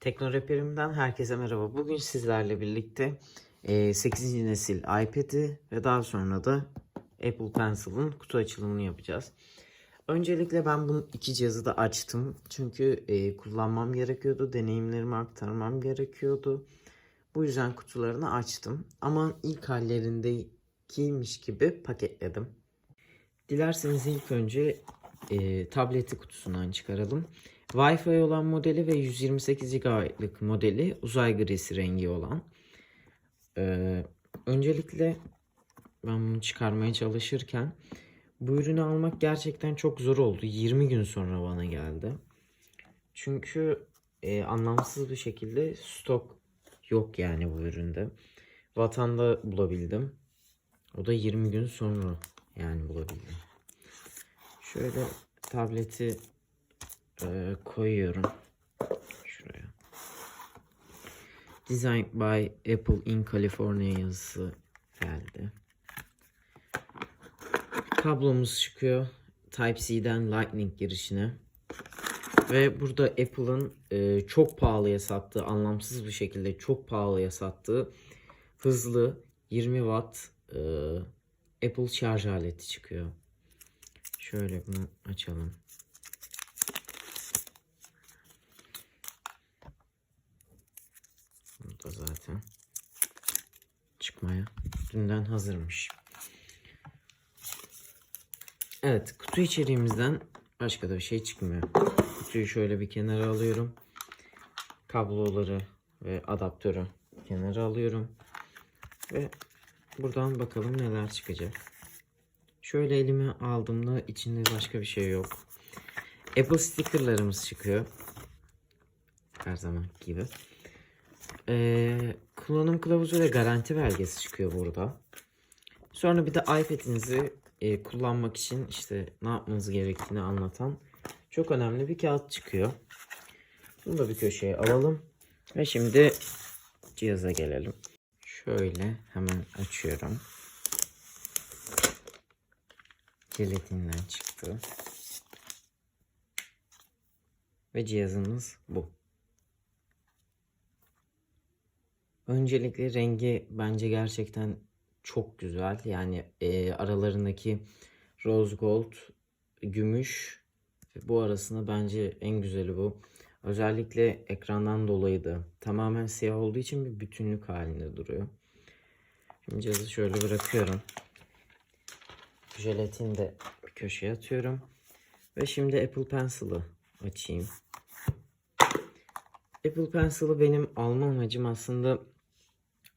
Teknoreperim'den herkese merhaba. Bugün sizlerle birlikte e, 8. nesil iPad'i ve daha sonra da Apple Pencil'ın kutu açılımını yapacağız. Öncelikle ben bu iki cihazı da açtım. Çünkü e, kullanmam gerekiyordu. Deneyimlerimi aktarmam gerekiyordu. Bu yüzden kutularını açtım. Ama ilk hallerindekiymiş gibi paketledim. Dilerseniz ilk önce e, tableti kutusundan çıkaralım. Wi-Fi olan modeli ve 128 GB'lık modeli uzay grisi rengi olan. Ee, öncelikle ben bunu çıkarmaya çalışırken bu ürünü almak gerçekten çok zor oldu. 20 gün sonra bana geldi. Çünkü e, anlamsız bir şekilde stok yok yani bu üründe. Vatanda bulabildim. O da 20 gün sonra yani bulabildim. Şöyle tableti e, koyuyorum şuraya. Designed by Apple in California yazısı geldi. Kablomuz çıkıyor. Type-C'den Lightning girişine. Ve burada Apple'ın e, çok pahalıya sattığı, anlamsız bir şekilde çok pahalıya sattığı hızlı 20 watt e, Apple şarj aleti çıkıyor. Şöyle bunu açalım. Bu da zaten çıkmaya dünden hazırmış. Evet kutu içeriğimizden başka da bir şey çıkmıyor. Kutuyu şöyle bir kenara alıyorum. Kabloları ve adaptörü kenara alıyorum. Ve buradan bakalım neler çıkacak. Şöyle elime aldığımda içinde başka bir şey yok. Apple stickerlarımız çıkıyor. Her zaman gibi. Ee, kullanım kılavuzu ve garanti belgesi çıkıyor burada. Sonra bir de iPad'inizi e, kullanmak için işte ne yapmanız gerektiğini anlatan çok önemli bir kağıt çıkıyor. Bunu da bir köşeye alalım. Ve şimdi cihaza gelelim. Şöyle hemen açıyorum. Jelatinden çıktı. Ve cihazımız bu. Öncelikle rengi bence gerçekten çok güzel. Yani e, aralarındaki rose gold, gümüş bu arasında bence en güzeli bu. Özellikle ekrandan dolayı da tamamen siyah olduğu için bir bütünlük halinde duruyor. Şimdi cihazı şöyle bırakıyorum. Jelatini de bir köşeye atıyorum. Ve şimdi Apple Pencil'ı açayım. Apple Pencil'ı benim alma amacım aslında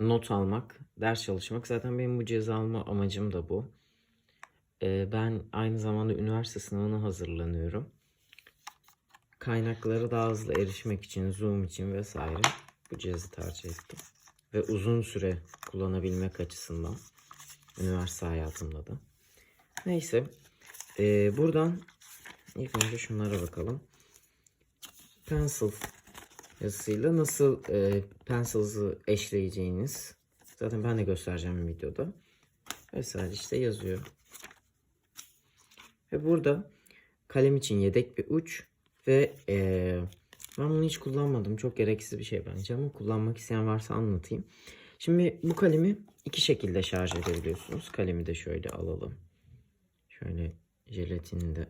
not almak, ders çalışmak. Zaten benim bu cihazı alma amacım da bu. Ben aynı zamanda üniversite sınavına hazırlanıyorum. Kaynaklara daha hızlı erişmek için, Zoom için vesaire bu cihazı tercih ettim. Ve uzun süre kullanabilmek açısından üniversite hayatımda da. Neyse. Ee, buradan ilk önce şunlara bakalım. Pencil yazısıyla nasıl e, Pencils'ı eşleyeceğiniz. Zaten ben de göstereceğim videoda. Vesaire işte yazıyor. Ve burada kalem için yedek bir uç ve e, ben bunu hiç kullanmadım. Çok gereksiz bir şey bence ama kullanmak isteyen varsa anlatayım. Şimdi bu kalemi iki şekilde şarj edebiliyorsunuz. Kalemi de şöyle alalım. Şöyle jelatini de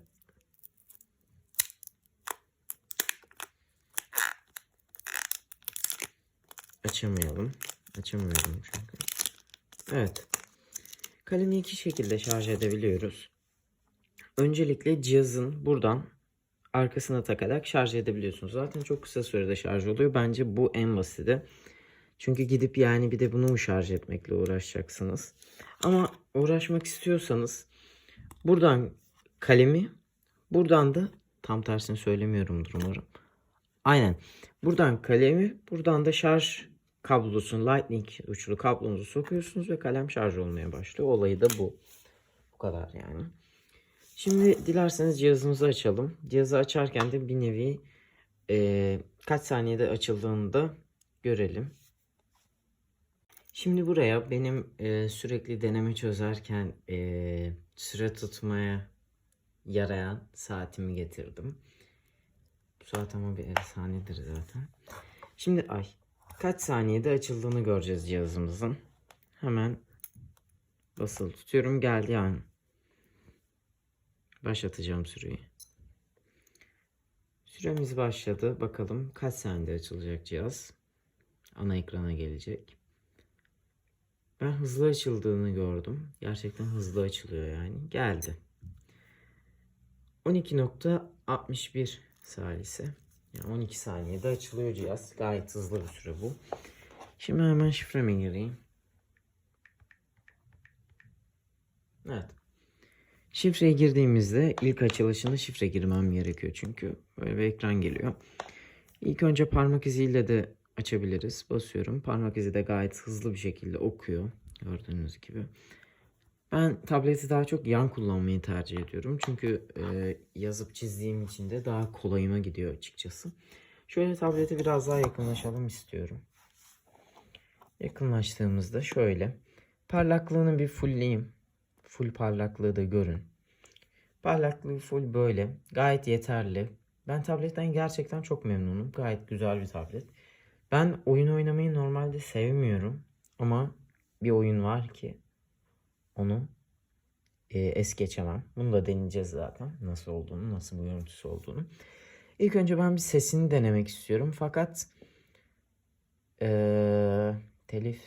açamayalım. Açamıyorum çünkü. Evet. Kalemi iki şekilde şarj edebiliyoruz. Öncelikle cihazın buradan arkasına takarak şarj edebiliyorsunuz. Zaten çok kısa sürede şarj oluyor. Bence bu en basiti. Çünkü gidip yani bir de bunu mu şarj etmekle uğraşacaksınız. Ama uğraşmak istiyorsanız buradan kalemi buradan da tam tersini söylemiyorumdur umarım. Aynen. Buradan kalemi buradan da şarj kablosunu lightning uçlu kablonuzu sokuyorsunuz ve kalem şarj olmaya başlıyor. Olayı da bu. Bu kadar yani. Şimdi dilerseniz cihazımızı açalım. Cihazı açarken de bir nevi e, kaç saniyede açıldığını da görelim. Şimdi buraya benim e, sürekli deneme çözerken e, süre tutmaya yarayan saatimi getirdim. Bu saat ama bir efsanedir zaten. Şimdi ay kaç saniyede açıldığını göreceğiz cihazımızın. Hemen basılı tutuyorum geldi yani. Başlatacağım süreyi. Süremiz başladı. Bakalım kaç saniyede açılacak cihaz. Ana ekrana gelecek. Ben hızlı açıldığını gördüm. Gerçekten hızlı açılıyor yani. Geldi. 12.61 salise. Yani 12 saniyede açılıyor cihaz. Gayet hızlı bir süre bu. Şimdi hemen şifreme gireyim. Evet. Şifreye girdiğimizde ilk açılışında şifre girmem gerekiyor çünkü böyle bir ekran geliyor. İlk önce parmak iziyle de açabiliriz. Basıyorum. Parmak izi de gayet hızlı bir şekilde okuyor. Gördüğünüz gibi. Ben tableti daha çok yan kullanmayı tercih ediyorum. Çünkü e, yazıp çizdiğim için de daha kolayıma gidiyor açıkçası. Şöyle tableti biraz daha yakınlaşalım istiyorum. Yakınlaştığımızda şöyle. Parlaklığını bir fullleyeyim. Full parlaklığı da görün. Parlaklığı full böyle. Gayet yeterli. Ben tabletten gerçekten çok memnunum. Gayet güzel bir tablet. Ben oyun oynamayı normalde sevmiyorum. Ama bir oyun var ki onu e, es geçemem. Bunu da deneyeceğiz zaten. Nasıl olduğunu, nasıl bir görüntüsü olduğunu. İlk önce ben bir sesini denemek istiyorum. Fakat e, telif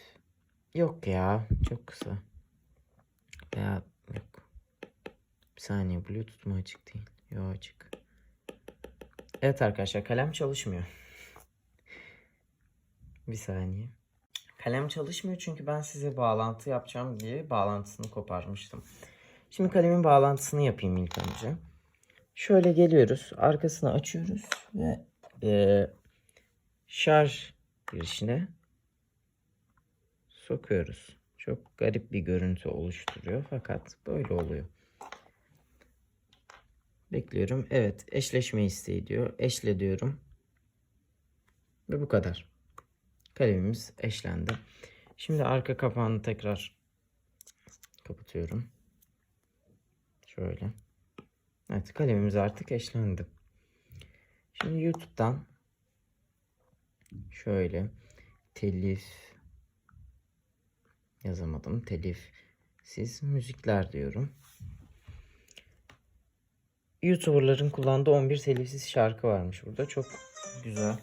yok ya. Çok kısa. Veya yok. Bir saniye Bluetooth mu açık değil? Yok açık. Evet arkadaşlar kalem çalışmıyor. bir saniye. Kalem çalışmıyor çünkü ben size bağlantı yapacağım diye bağlantısını koparmıştım. Şimdi kalemin bağlantısını yapayım ilk önce. Şöyle geliyoruz. Arkasını açıyoruz ve e, şarj girişine sokuyoruz. Çok garip bir görüntü oluşturuyor fakat böyle oluyor. Bekliyorum. Evet eşleşme isteği diyor. Eşle diyorum. Ve bu kadar. Kalemimiz eşlendi. Şimdi arka kapağını tekrar kapatıyorum. Şöyle. Evet kalemimiz artık eşlendi. Şimdi YouTube'dan şöyle telif yazamadım. Telif siz müzikler diyorum. YouTuber'ların kullandığı 11 telifsiz şarkı varmış burada. Çok güzel.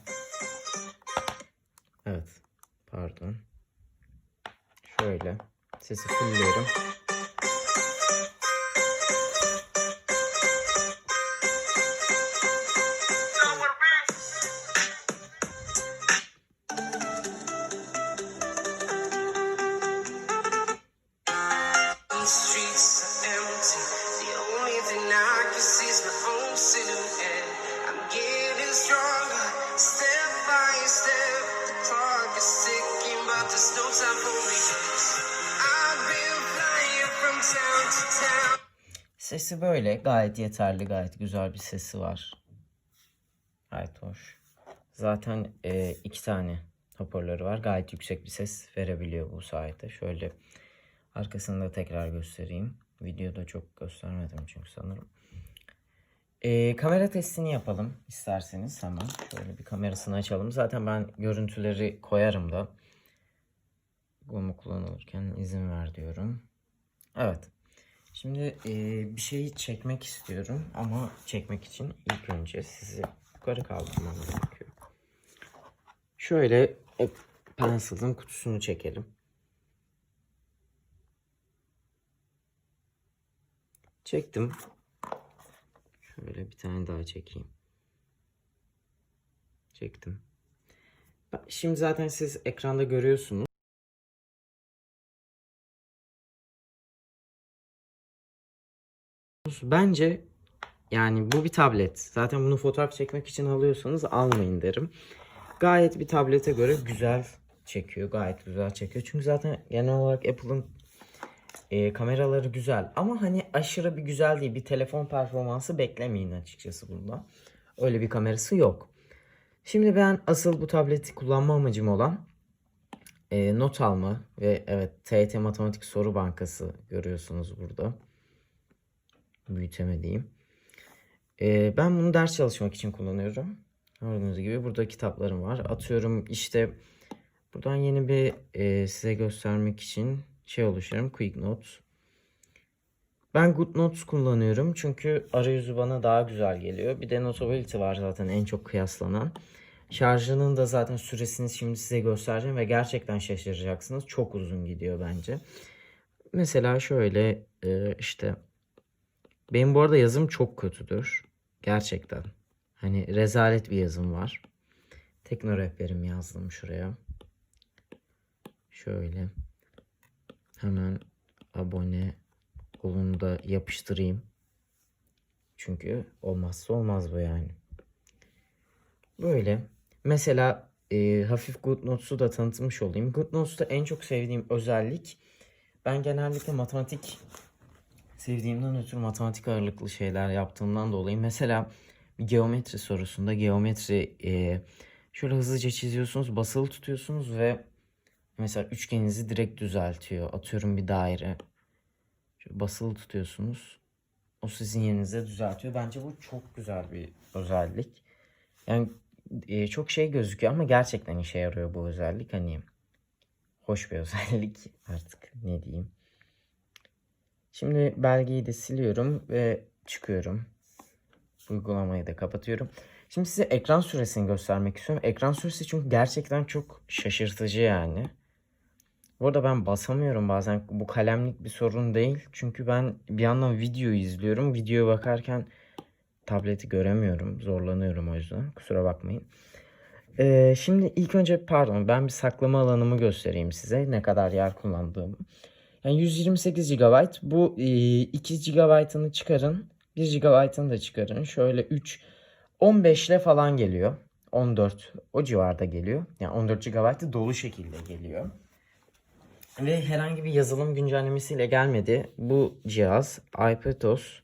Pardon. Şöyle. Sesi fullliyorum. Sesi böyle. Gayet yeterli. Gayet güzel bir sesi var. Gayet hoş. Zaten e, iki tane hoparlörü var. Gayet yüksek bir ses verebiliyor bu sayede. Şöyle arkasını da tekrar göstereyim. Videoda çok göstermedim çünkü sanırım. E, kamera testini yapalım isterseniz hemen. Şöyle bir kamerasını açalım. Zaten ben görüntüleri koyarım da. Bunu kullanılırken izin ver diyorum. Evet. Şimdi e, bir şeyi çekmek istiyorum ama çekmek için ilk önce sizi yukarı kaldırmam gerekiyor. Şöyle e, Pencil'ın kutusunu çekelim. Çektim. Şöyle bir tane daha çekeyim. Çektim. Şimdi zaten siz ekranda görüyorsunuz. Bence yani bu bir tablet. Zaten bunu fotoğraf çekmek için alıyorsanız almayın derim. Gayet bir tablete göre güzel çekiyor. Gayet güzel çekiyor. Çünkü zaten genel olarak Apple'ın e, kameraları güzel. Ama hani aşırı bir güzel değil. Bir telefon performansı beklemeyin açıkçası bunda. Öyle bir kamerası yok. Şimdi ben asıl bu tableti kullanma amacım olan e, not alma ve evet TYT Matematik Soru Bankası görüyorsunuz burada büyütemediğim. Ee, ben bunu ders çalışmak için kullanıyorum. Gördüğünüz gibi burada kitaplarım var. Atıyorum işte buradan yeni bir e, size göstermek için şey oluşturuyorum. Quick Notes. Ben Good Notes kullanıyorum çünkü arayüzü bana daha güzel geliyor. Bir de Notability var zaten en çok kıyaslanan. Şarjının da zaten süresini şimdi size göstereceğim ve gerçekten şaşıracaksınız. Çok uzun gidiyor bence. Mesela şöyle e, işte benim bu arada yazım çok kötüdür. Gerçekten. Hani rezalet bir yazım var. Tekno rehberim yazdım şuraya. Şöyle. Hemen abone olun da yapıştırayım. Çünkü olmazsa olmaz bu yani. Böyle. Mesela e, hafif GoodNotes'u da tanıtmış olayım. GoodNotes'ta en çok sevdiğim özellik ben genellikle matematik sevdiğimden ötürü matematik ağırlıklı şeyler yaptığımdan dolayı mesela geometri sorusunda geometri e, şöyle hızlıca çiziyorsunuz, basılı tutuyorsunuz ve mesela üçgeninizi direkt düzeltiyor. Atıyorum bir daire. Şöyle basılı tutuyorsunuz. O sizin yerinize düzeltiyor. Bence bu çok güzel bir özellik. Yani e, çok şey gözüküyor ama gerçekten işe yarıyor bu özellik. Hani hoş bir özellik artık ne diyeyim. Şimdi belgeyi de siliyorum ve çıkıyorum. Uygulamayı da kapatıyorum. Şimdi size ekran süresini göstermek istiyorum. Ekran süresi çünkü gerçekten çok şaşırtıcı yani. Bu arada ben basamıyorum bazen. Bu kalemlik bir sorun değil. Çünkü ben bir yandan video izliyorum. Videoya bakarken tableti göremiyorum. Zorlanıyorum o yüzden. Kusura bakmayın. Ee, şimdi ilk önce pardon ben bir saklama alanımı göstereyim size. Ne kadar yer kullandığımı. Yani 128 GB. Bu e, 2 GB'ını çıkarın. 1 GB'ını da çıkarın. Şöyle 3 15 ile falan geliyor. 14 o civarda geliyor. Yani 14 GB dolu şekilde geliyor. Ve herhangi bir yazılım güncellemesiyle gelmedi. Bu cihaz iPadOS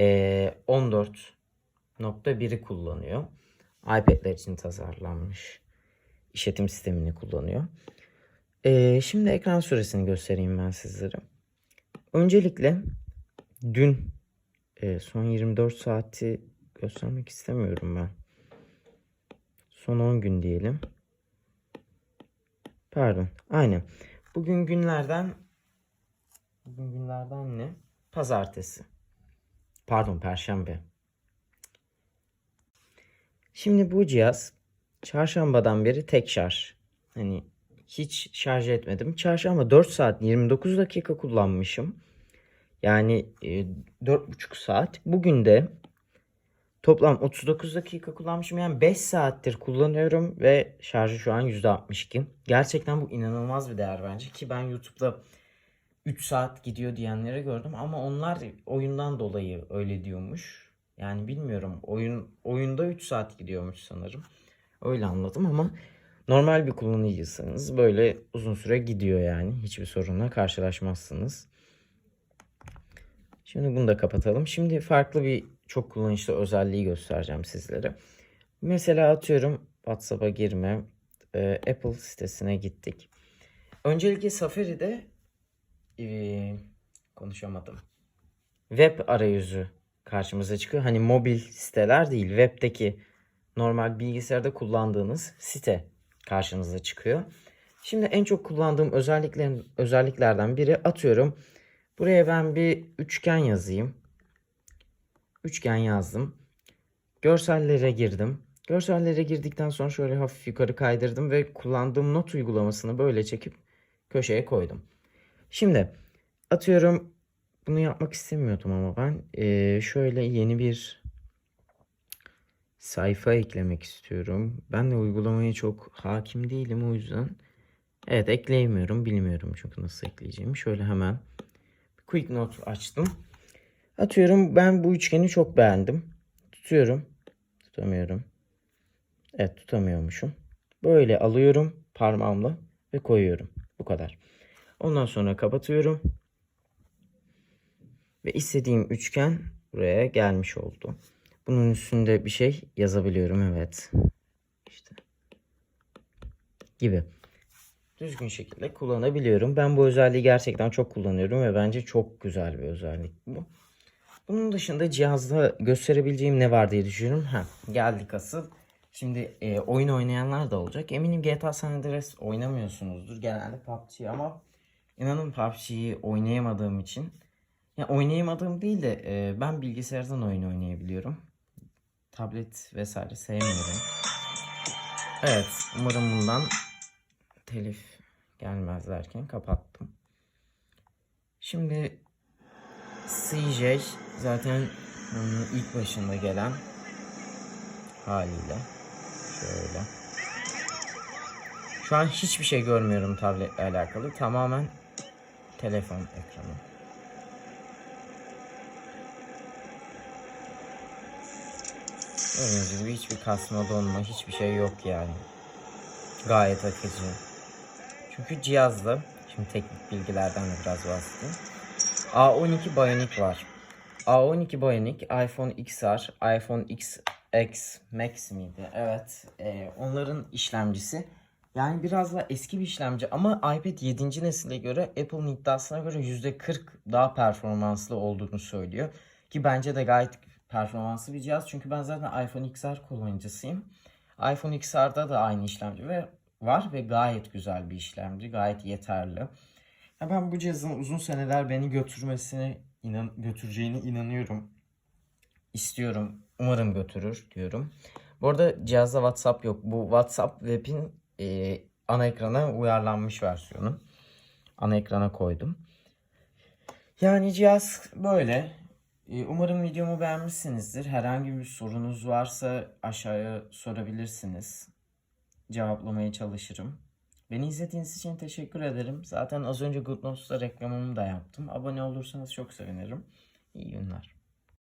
e, 14.1'i kullanıyor. iPad'ler için tasarlanmış işletim sistemini kullanıyor. E, şimdi ekran süresini göstereyim ben sizlere. Öncelikle dün e, son 24 saati göstermek istemiyorum ben. Son 10 gün diyelim. Pardon. Aynen. Bugün günlerden bugün günlerden ne? Pazartesi. Pardon, perşembe. Şimdi bu cihaz çarşambadan beri tek şarj. Hani hiç şarj etmedim. Çarşamba 4 saat 29 dakika kullanmışım. Yani e, 4,5 saat. Bugün de toplam 39 dakika kullanmışım. Yani 5 saattir kullanıyorum ve şarjı şu an %62. Gerçekten bu inanılmaz bir değer bence ki ben YouTube'da 3 saat gidiyor diyenleri gördüm ama onlar oyundan dolayı öyle diyormuş. Yani bilmiyorum. Oyun oyunda 3 saat gidiyormuş sanırım. Öyle anladım ama normal bir kullanıcıysanız böyle uzun süre gidiyor yani. Hiçbir sorunla karşılaşmazsınız. Şimdi bunu da kapatalım. Şimdi farklı bir çok kullanışlı özelliği göstereceğim sizlere. Mesela atıyorum WhatsApp'a girme. e, Apple sitesine gittik. Öncelikle Safari'de e, konuşamadım. Web arayüzü karşımıza çıkıyor. Hani mobil siteler değil, webdeki normal bilgisayarda kullandığınız site karşınıza çıkıyor. Şimdi en çok kullandığım özelliklerin özelliklerden biri atıyorum. Buraya ben bir üçgen yazayım. Üçgen yazdım. Görsellere girdim. Görsellere girdikten sonra şöyle hafif yukarı kaydırdım ve kullandığım not uygulamasını böyle çekip köşeye koydum. Şimdi atıyorum bunu yapmak istemiyordum ama ben eee, şöyle yeni bir sayfa eklemek istiyorum. Ben de uygulamaya çok hakim değilim o yüzden. Evet ekleyemiyorum bilmiyorum çünkü nasıl ekleyeceğimi. Şöyle hemen Quick Note açtım. Atıyorum ben bu üçgeni çok beğendim. Tutuyorum. Tutamıyorum. Evet tutamıyormuşum. Böyle alıyorum parmağımla ve koyuyorum. Bu kadar. Ondan sonra kapatıyorum. Ve istediğim üçgen buraya gelmiş oldu. Bunun üstünde bir şey yazabiliyorum evet. İşte gibi. Düzgün şekilde kullanabiliyorum. Ben bu özelliği gerçekten çok kullanıyorum ve bence çok güzel bir özellik bu. Bunun dışında cihazda gösterebileceğim ne var diye düşünüyorum. Ha, geldik asıl Şimdi e, oyun oynayanlar da olacak. Eminim GTA San Andreas oynamıyorsunuzdur. Genelde PUBG ama inanın PUBG'yi oynayamadığım için ya oynayamadığım değil de e, ben bilgisayardan oyun oynayabiliyorum. Tablet vesaire sevmiyorum. Evet, umarım bundan telif gelmez derken kapattım. Şimdi CJ zaten onun ilk başında gelen haliyle şöyle. Şu an hiçbir şey görmüyorum tabletle alakalı. Tamamen telefon ekranı. Gördüğünüz gibi hiçbir kasma donma hiçbir şey yok yani. Gayet akıcı. Çünkü cihazda şimdi teknik bilgilerden de biraz bahsedeyim. A12 Bionic var. A12 Bionic, iPhone XR, iPhone XX Max miydi? Evet. e, onların işlemcisi. Yani biraz da eski bir işlemci ama iPad 7. nesile göre Apple'ın iddiasına göre %40 daha performanslı olduğunu söylüyor. Ki bence de gayet performanslı bir cihaz. Çünkü ben zaten iPhone XR kullanıcısıyım. iPhone XR'da da aynı işlemci ve var ve gayet güzel bir işlemci. Gayet yeterli. Ya ben bu cihazın uzun seneler beni götürmesine inan götüreceğine inanıyorum. İstiyorum. Umarım götürür diyorum. Bu arada cihazda WhatsApp yok. Bu WhatsApp web'in e, ana ekrana uyarlanmış versiyonu. Ana ekrana koydum. Yani cihaz böyle. E, Umarım videomu beğenmişsinizdir. Herhangi bir sorunuz varsa aşağıya sorabilirsiniz. Cevaplamaya çalışırım. Beni izlediğiniz için teşekkür ederim. Zaten az önce Good Notes'ta reklamımı da yaptım. Abone olursanız çok sevinirim. İyi günler.